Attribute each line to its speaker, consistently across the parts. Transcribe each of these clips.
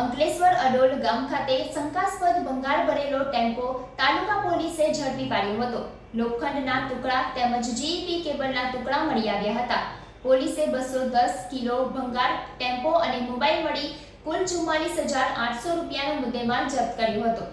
Speaker 1: અંકલેશ્વર અડોલ ગામ ખાતે શંકાસ્પદ ભંગાર ભરેલો ટેમ્પો તાલુકા પોલીસે ઝડપી પાડ્યો હતો. લોખંડના ટુકડા તેમજ જીઈપી કેબલના ટુકડા મળી આવ્યા હતા. પોલીસે બસો દસ કિલો ભંગાર ટેમ્પો અને મોબાઈલ મળી કુલ ચુમ્માલીસ હજાર આઠસો રૂપિયાનો મુદ્દેમાલ જપ્ત કર્યો હતો.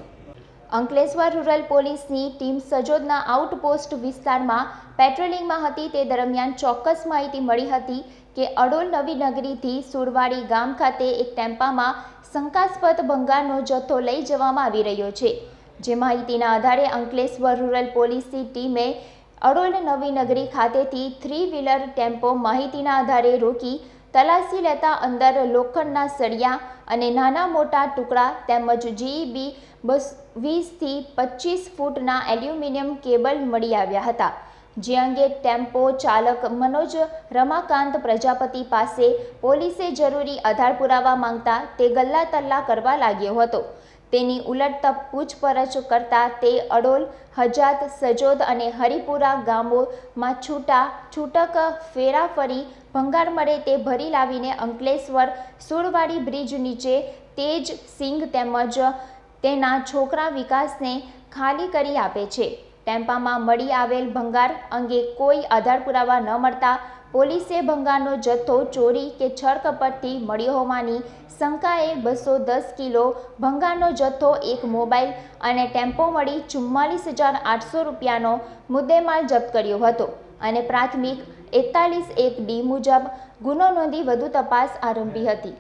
Speaker 1: અંકલેશ્વર રૂરલ પોલીસની ટીમ સજોદના આઉટપોસ્ટ વિસ્તારમાં પેટ્રોલિંગમાં હતી. તે દરમિયાન ચોક્કસ માહિતી મળી હતી કે અડોલ નવી નગરીથી સુરવાડી ગામ ખાતે એક ટેમ્પામાં શંકાસ્પદ ભંગારનો જથ્થો લઈ જવામાં આવી રહ્યો છે. જે માહિતીના આધારે અંકલેશ્વર રૂરલ પોલીસની ટીમે અડોલ નવી નગરી ખાતેથી થ્રી વ્હીલર ટેમ્પો માહિતીના આધારે રોકી તલાશી લેતા અંદર લોખંડના સળિયા અને નાના મોટા ટુકડા તેમજ જીઈબી બસ વીસથી પચીસ ફૂટના એલ્યુમિનિયમ કેબલ મળી આવ્યા હતા, જે અંગે ટેમ્પો ચાલક મનોજ રમાકાંત પ્રજાપતિ પાસે પોલીસે જરૂરી આધાર પુરાવા માંગતા તે ગલ્લા તલ્લા કરવા લાગ્યો હતો. તેની ઉલટ પૂછપરછ કરતા તે અડોલ, હજાત, સજોદ અને હરિપુરા ગામોમાં છૂટા, છૂટક ફેરા ફરી ભંગાર મળે તે ભરી લાવીને અંકલેશ્વર સુરવાડી બ્રિજ નીચે તેજ સિંઘ તેમજ તેના છોકરા વિકાસને ખાલી કરી આપે છે. ટેમ્પામાં મળી આવેલ ભંગાર અંગે કોઈ આધાર પુરાવા ન મળતા પોલીસે ભંગારનો જથ્થો ચોરી કે છળકપટથી મળ્યો હોવાની શંકાએ બસો દસ કિલો ભંગારનો જથ્થો, એક મોબાઈલ અને ટેમ્પો મળી ચુમ્માલીસ હજાર આઠસો રૂપિયાનો મુદ્દેમાલ જપ્ત કર્યો હતો અને પ્રાથમિક એકતાલીસ એક ડી મુજબ ગુનો નોંધી વધુ તપાસ આરંભી હતી.